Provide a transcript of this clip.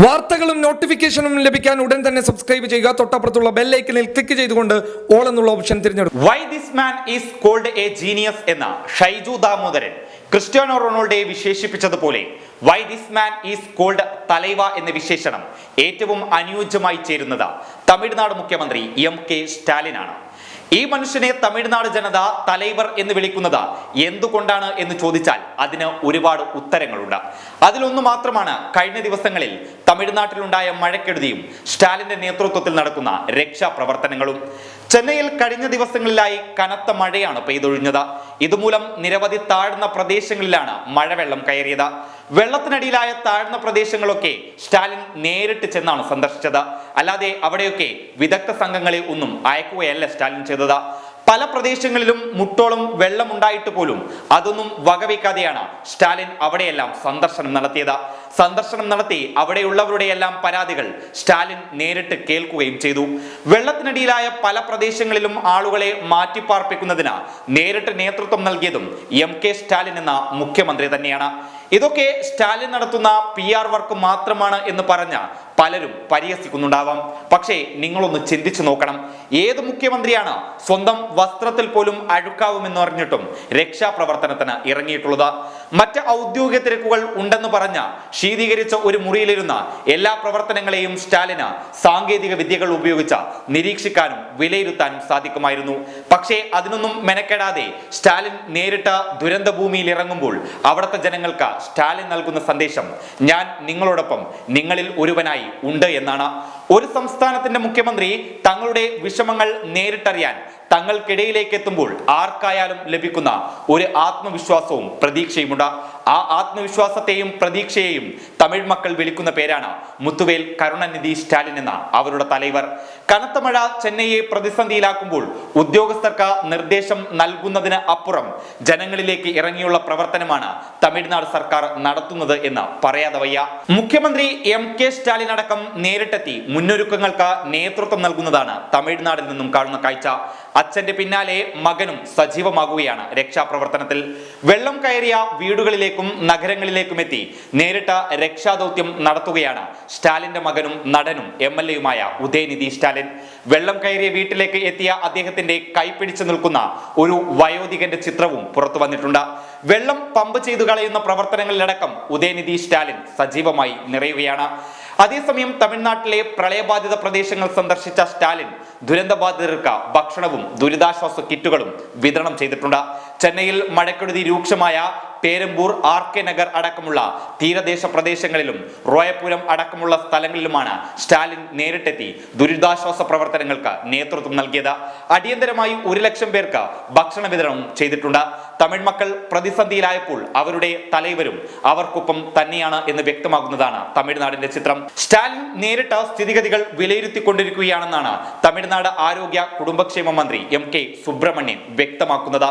വാർത്തകളും നോട്ടിഫിക്കേഷനും ലഭിക്കാൻ ഉടൻ തന്നെ സബ്സ്ക്രൈബ് ചെയ്യുക. തൊട്ടപ്പുറത്തുള്ള ബെല്ലൈക്കനിൽ ക്ലിക്ക് ചെയ്തുകൊണ്ട് ഓൾ എന്നുള്ള ഓപ്ഷൻ തിരഞ്ഞെടുക്കും why this man is called a genius എന്ന ഷൈജു ദാമോദരൻ ക്രിസ്ത്യാനോ റൊണാൾഡോയെ വിശേഷിപ്പിച്ചതുപോലെ why this man is called Thalaiva എന്ന വിശേഷണം ഏറ്റവും അനുയോജ്യമായി ചേരുന്നത് തമിഴ്നാട് മുഖ്യമന്ത്രി എം കെ സ്റ്റാലിനാണ്. ഈ മനുഷ്യനെ തമിഴ്നാട് ജനത തലൈവർ എന്ന് വിളിക്കുന്നത് എന്തുകൊണ്ടാണ് എന്ന് ചോദിച്ചാൽ അതിന് ഒരുപാട് ഉത്തരങ്ങളുണ്ട്. അതിലൊന്ന് മാത്രമാണ് കഴിഞ്ഞ ദിവസങ്ങളിൽ തമിഴ്നാട്ടിലുണ്ടായ മഴക്കെടുതിയും സ്റ്റാലിന്റെ നേതൃത്വത്തിൽ നടക്കുന്ന രക്ഷാപ്രവർത്തനങ്ങളും. ചെന്നൈയിൽ കഴിഞ്ഞ ദിവസങ്ങളിലായി കനത്ത മഴയാണ് പെയ്തൊഴിഞ്ഞത്. ഇതുമൂലം നിരവധി താഴ്ന്ന പ്രദേശങ്ങളിലാണ് മഴവെള്ളം കയറിയത്. വെള്ളത്തിനടിയിലായ താഴ്ന്ന പ്രദേശങ്ങളൊക്കെ സ്റ്റാലിൻ നേരിട്ട് ചെന്നാണ് സന്ദർശിച്ചത്. അല്ലാതെ അവിടെയൊക്കെ വിദഗ്ധ സംഘങ്ങളെ ഒന്നും അയക്കുകയല്ല സ്റ്റാലിൻ ചെയ്തത്. പല പ്രദേശങ്ങളിലും മുട്ടോളം വെള്ളമുണ്ടായിട്ട് പോലും അതൊന്നും വകവയ്ക്കാതെയാണ് സ്റ്റാലിൻ അവിടെയെല്ലാം സന്ദർശനം നടത്തിയത്. സന്ദർശനം നടത്തി അവിടെയുള്ളവരുടെ എല്ലാം പരാതികൾ സ്റ്റാലിൻ നേരിട്ട് കേൾക്കുകയും ചെയ്തു. വെള്ളത്തിനടിയിലായ പല പ്രദേശങ്ങളിലും ആളുകളെ മാറ്റിപ്പാർപ്പിക്കുന്നതിന് നേരിട്ട് നേതൃത്വം നൽകിയതും എം കെ സ്റ്റാലിൻ എന്ന മുഖ്യമന്ത്രി തന്നെയാണ്. ഇതൊക്കെ സ്റ്റാലിൻ നടത്തുന്ന പി ആർ വർക്ക് മാത്രമാണ് എന്ന് പറഞ്ഞ പലരും പരിഹസിക്കുന്നുണ്ടാവാം. പക്ഷേ നിങ്ങളൊന്ന് ചിന്തിച്ചു നോക്കണം. ഏത് മുഖ്യമന്ത്രിയാണ് സ്വന്തം വസ്ത്രത്തിൽ പോലും അഴുക്കാവുമെന്ന് അറിഞ്ഞിട്ടും രക്ഷാപ്രവർത്തനത്തിന് ഇറങ്ങിയിട്ടുള്ളത്? മറ്റ് ഔദ്യോഗിക തിരക്കുകൾ ഉണ്ടെന്ന് പറഞ്ഞ ശീതീകരിച്ച ഒരു മുറിയിലിരുന്ന എല്ലാ പ്രവർത്തനങ്ങളെയും സ്റ്റാലിന് സാങ്കേതിക വിദ്യകൾ ഉപയോഗിച്ച് നിരീക്ഷിക്കാനും വിലയിരുത്താനും സാധിക്കുമായിരുന്നു. പക്ഷേ അതിനൊന്നും മെനക്കെടാതെ സ്റ്റാലിൻ നേരിട്ട് ദുരന്ത ഭൂമിയിൽ ഇറങ്ങുമ്പോൾ അവിടുത്തെ ജനങ്ങൾക്ക് സ്റ്റാലിൻ നൽകുന്ന സന്ദേശം ഞാൻ നിങ്ങളോടൊപ്പം നിങ്ങളിൽ ഒരുവനായി ഉണ്ട് എന്നാണ് ഒരു സംസ്ഥാനത്തിന്റെ മുഖ്യമന്ത്രി തങ്ങളുടെ വിഷമങ്ങൾ നേരിട്ടറിയാൻ തങ്ങൾക്കിടയിലേക്ക് എത്തുമ്പോൾ ആർക്കായാലും ലഭിക്കുന്ന ഒരു ആത്മവിശ്വാസവും പ്രതീക്ഷയുമുണ്ട്. ആ ആത്മവിശ്വാസത്തെയും പ്രതീക്ഷയെയും തമിഴ് മക്കൾ വിളിക്കുന്ന പേരാണ് മുത്തുവേൽ കരുണനിധി സ്റ്റാലിൻ എന്ന അവരുടെ തലൈവർ. കനത്ത മഴ ചെന്നൈയെ പ്രതിസന്ധിയിലാക്കുമ്പോൾ ഉദ്യോഗസ്ഥർക്ക് നിർദ്ദേശം നൽകുന്നതിന് അപ്പുറം ജനങ്ങളിലേക്ക് ഇറങ്ങിയുള്ള പ്രവർത്തനമാണ് തമിഴ്നാട് സർക്കാർ നടത്തുന്നത് എന്ന് പറയാതെ വയ്യ. മുഖ്യമന്ത്രി എം കെ സ്റ്റാലിൻ അടക്കം നേരിട്ടെത്തി മുന്നൊരുക്കങ്ങൾക്ക് നേതൃത്വം നൽകുന്നതാണ് തമിഴ്നാടിൽ നിന്നും കാണുന്ന കാഴ്ച. അച്ഛന്റെ പിന്നാലെ മകനും സജീവമാകുകയാണ് രക്ഷാപ്രവർത്തനത്തിൽ. വെള്ളം കയറിയ വീടുകളിലേക്കും നഗരങ്ങളിലേക്കും എത്തി നേരിട്ട രക്ഷാദൗത്യം നടത്തുകയാണ്. സ്റ്റാലിന്റെ മകനും നടനും എം എൽ എയുമായ ഉദയനിധി സ്റ്റാലിൻ. വെള്ളം കയറിയ വീട്ടിലേക്ക് എത്തിയ അദ്ദേഹത്തിന്റെ കൈപ്പിടിച്ചു നിൽക്കുന്ന ഒരു വയോധികന്റെ ചിത്രവും പുറത്തു വന്നിട്ടുണ്ട്. വെള്ളം പമ്പ് ചെയ്തു കളയുന്ന പ്രവർത്തനങ്ങളിലടക്കം ഉദയനിധി സ്റ്റാലിൻ സജീവമായി നിറയുകയാണ്. അതേസമയം തമിഴ്നാട്ടിലെ പ്രളയബാധിത പ്രദേശങ്ങൾ സന്ദർശിച്ച സ്റ്റാലിൻ ദുരന്തബാധിതർക്ക് ഭക്ഷണവും ദുരിതാശ്വാസ കിറ്റുകളും വിതരണം ചെയ്തിട്ടുണ്ട്. ചെന്നൈയിൽ മഴക്കെടുതി രൂക്ഷമായ പേരമ്പൂർ ആർ കെ നഗർ അടക്കമുള്ള തീരദേശ പ്രദേശങ്ങളിലും റോയപുരം അടക്കമുള്ള സ്ഥലങ്ങളിലുമാണ് സ്റ്റാലിൻ നേരിട്ടെത്തി ദുരിതാശ്വാസ പ്രവർത്തനങ്ങൾക്ക് നേതൃത്വം നൽകിയത്. അടിയന്തരമായി ഒരു ലക്ഷം പേർക്ക് ഭക്ഷണ വിതരണം ചെയ്തിട്ടുണ്ട്. തമിഴ് മക്കൾ പ്രതിസന്ധിയിലായപ്പോൾ അവരുടെ തലൈവരും അവർക്കൊപ്പം തന്നെയാണ് എന്ന് വ്യക്തമാകുന്നതാണ് തമിഴ്നാടിന്റെ ചിത്രം. സ്റ്റാലിൻ നേരിട്ട സ്ഥിതിഗതികൾ വിലയിരുത്തിക്കൊണ്ടിരിക്കുകയാണെന്നാണ് തമിഴ്നാട് ആരോഗ്യ കുടുംബക്ഷേമ മന്ത്രി എം കെ സുബ്രഹ്മണ്യൻ വ്യക്തമാക്കുന്നത്.